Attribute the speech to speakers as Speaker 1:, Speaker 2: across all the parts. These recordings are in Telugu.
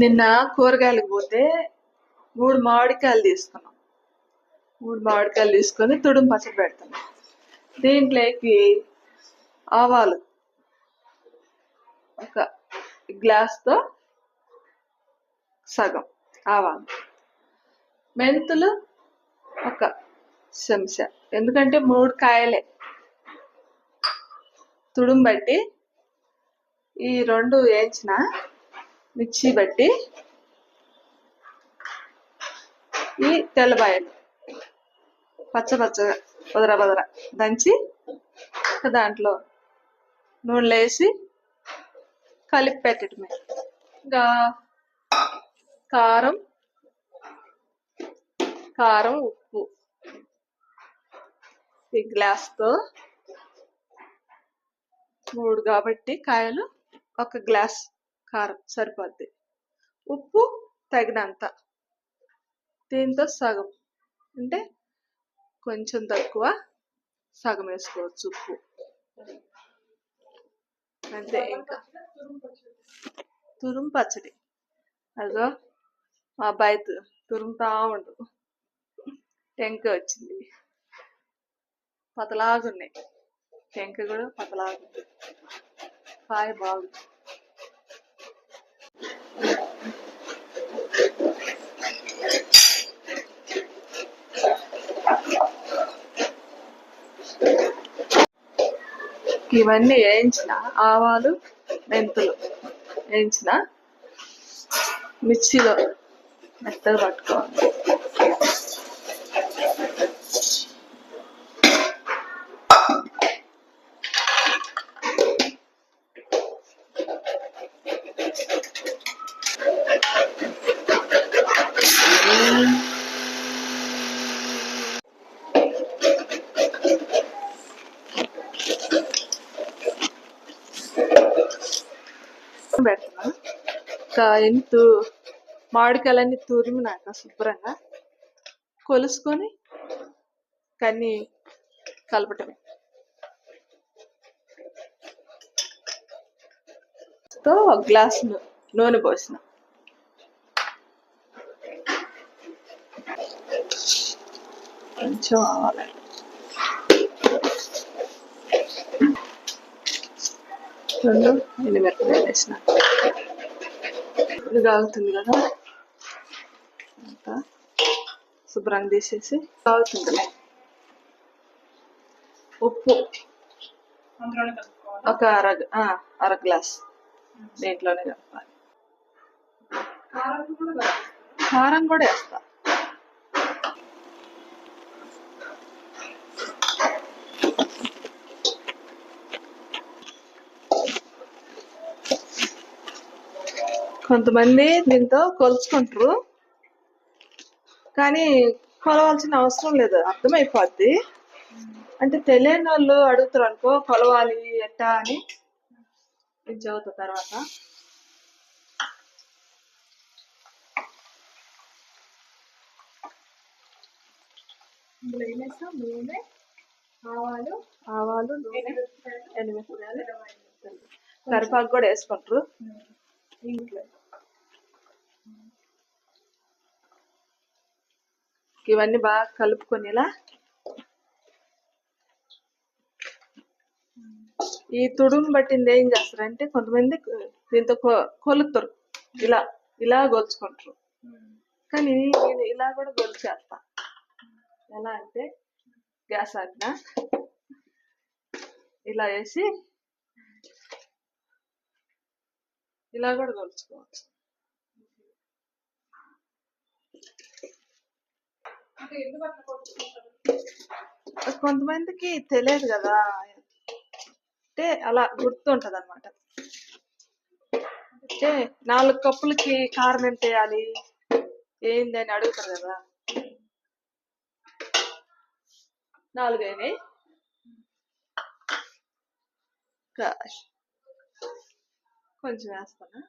Speaker 1: నిన్న కూరగాయలకు పోతే మూడు మామిడికాయలు తీసుకున్నాం. మూడు మామిడికాయలు తీసుకొని తుడుము పచ్చడి పెడుతున్నాం దీంట్లోకి ఆవాలు ఒక గ్లాస్తో సగం ఆవాలు. మెంతులు ఒక చెంచా. ఎందుకంటే మూడు కాయలే. తుడుం బట్టి ఈ రెండు వేయించిన మిక్సీ బట్టి ఈ తెల్లబాయలు పచ్చ పచ్చగా బదర బదర దంచి దాంట్లో నూనెలో వేసి కలిపి పెట్టడమే. ఇంకా కారం కారం ఉప్పు ఈ గ్లాస్తో మూడు కాబట్టి కాయలు ఒక గ్లాస్ కారం సరిపోద్ది. ఉప్పు తగినంత. దీంతో సగం. అంటే కొంచెం తక్కువ సగం వేసుకోవచ్చు ఉప్పు. అంతే ఇంకా. తురుము పచ్చడి. అదో మా అబ్బాయి తురుముతా ఉండు. టెంక వచ్చింది. పతలాగున్నాయి. టెంక కూడా పతలాగుంది. కాయ బాగుంది. ఇవన్నీ వేయించిన ఆవాలు మెంతులు వేయించిన మిర్చిలో మెత్తగా పట్టుకోవాలి. పెడుతున్నా ఇంకా ఎంత మామిడికాయలన్నీ తురిమినాక శుభ్రంగా కొలుసుకొని కన్నీ కలపటమే తో ఒక గ్లాస్ నూనె పోసిన. కొంచెం ఆవాలండి రెండు ఎండుమిరపకాయలు వేసిన. ఇది కాగుతుంది కదా. శుభ్రంగా తీసేసి కాగుతుంది ఉప్పు. ఒక అర ఆ, అర గ్లాస్ దీంట్లోనే కలపాలి. కారం కూడా వేస్తా. కొంతమంది దీంతో కొలుచుకుంటారు. కానీ కొలవాల్సిన అవసరం లేదు అర్థమైపోద్ది. అంటే తెలియని వాళ్ళు అడుగుతారు అనుకో కొలవాలి ఎట్టా అని. నేను చదువుతా తర్వాత.
Speaker 2: నూనె ఆవాలు
Speaker 1: ఆవాలు నూనె ఎనిమిది కరివేపాకు కూడా వేసుకుంటారు.
Speaker 2: ఇంట్లో.
Speaker 1: ఇవన్నీ బాగా కలుపుకొని ఇలా ఈ తుడుము పట్టింది ఏం చేస్తారంటే కొంతమంది దీంతో కొ- ఇలా ఇలా గొలుచుకుంటారు. కానీ నేను ఇలా కూడా గొలిచేస్తా. ఎలా అంటే గ్యాస్ ఆజ్ఞ ఇలా వేసి ఇలా కూడా గొలుచుకోవచ్చు. కొంతమందికి తెలియదు కదా. అంటే అలా గుర్తుంటది అనమాట అంటే నాలుగు కప్పులకి కారం ఎంత వేయాలి? ఏంది అని అడుగుతారు కదా. నాలుగు అయినాయి. ఇంకా కొంచెం వేస్తాను.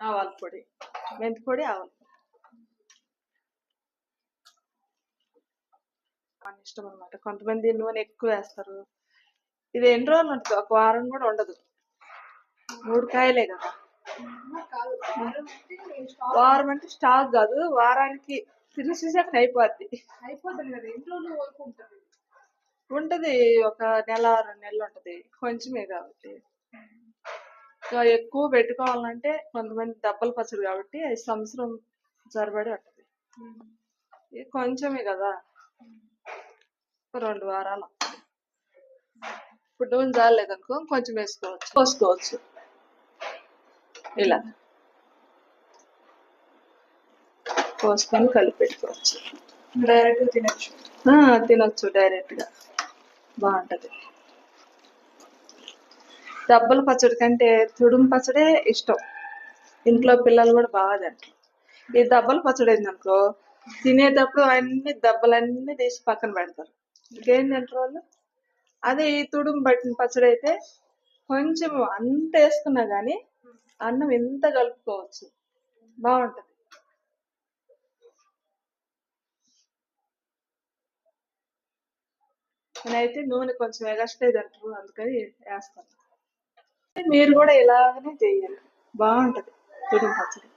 Speaker 2: ఆవాల
Speaker 1: పొడి. మెంతి పొడి ఆవాల మన ఇష్టం అనమాట కొంతమంది నూనె ఎక్కువ వేస్తారు. ఇది ఎన్ని రోజులు ఉంటుంది? ఒక వారం కూడా ఉండదు. మూడు కాయలే కదా.
Speaker 2: వారం అంటే స్టాక్
Speaker 1: కాదు. వారానికి తినేసేసాక అయిపోద్ది.
Speaker 2: అయిపోతుంది కదా. ఉంటది.
Speaker 1: ఒక నెల రెండు నెలలు ఉంటది. కొంచెమే కాబట్టి. ఇంకా ఎక్కువ పెట్టుకోవాలంటే కొంతమంది దెబ్బల పచ్చడి కాబట్టి అది సంవత్సరం సరిపడి ఉంటది కొంచెమే కదా. రెండు వారాలు ఇప్పుడు నూనె జాలేదనుకో కొంచెం వేసుకోవచ్చు. పోసుకోవచ్చు ఇలా. పోసుకొని కలిపి పెట్టుకోవచ్చు.
Speaker 2: డైరెక్ట్ తినచ్చు.
Speaker 1: ఆ, తినొచ్చు డైరెక్ట్గా బాగుంటది. దబ్బల పచ్చడి కంటే తుడుము పచ్చడే ఇష్టం. ఇంట్లో పిల్లలు కూడా బాగా తింటారు. ఈ దెబ్బల పచ్చడి ఏంటనుకో తినేటప్పుడు అన్ని దెబ్బలన్నీ తీసి పక్కన పెడతారు. ఇంకేం తింటారు వాళ్ళు? అదే ఈ తుడుము పట్టిన పచ్చడి అయితే కొంచెం అంత వేసుకున్నా కానీ అన్నం ఎంత కలుపుకోవచ్చు. బాగుంటుంది. నేనైతే నూనె కొంచెం ఎగస్ట్రేది అంటారు అందుకని వేస్తాను. మీరు కూడా ఇలాగనే చేయాలి బాగుంటది. తుడుము పచ్చడి.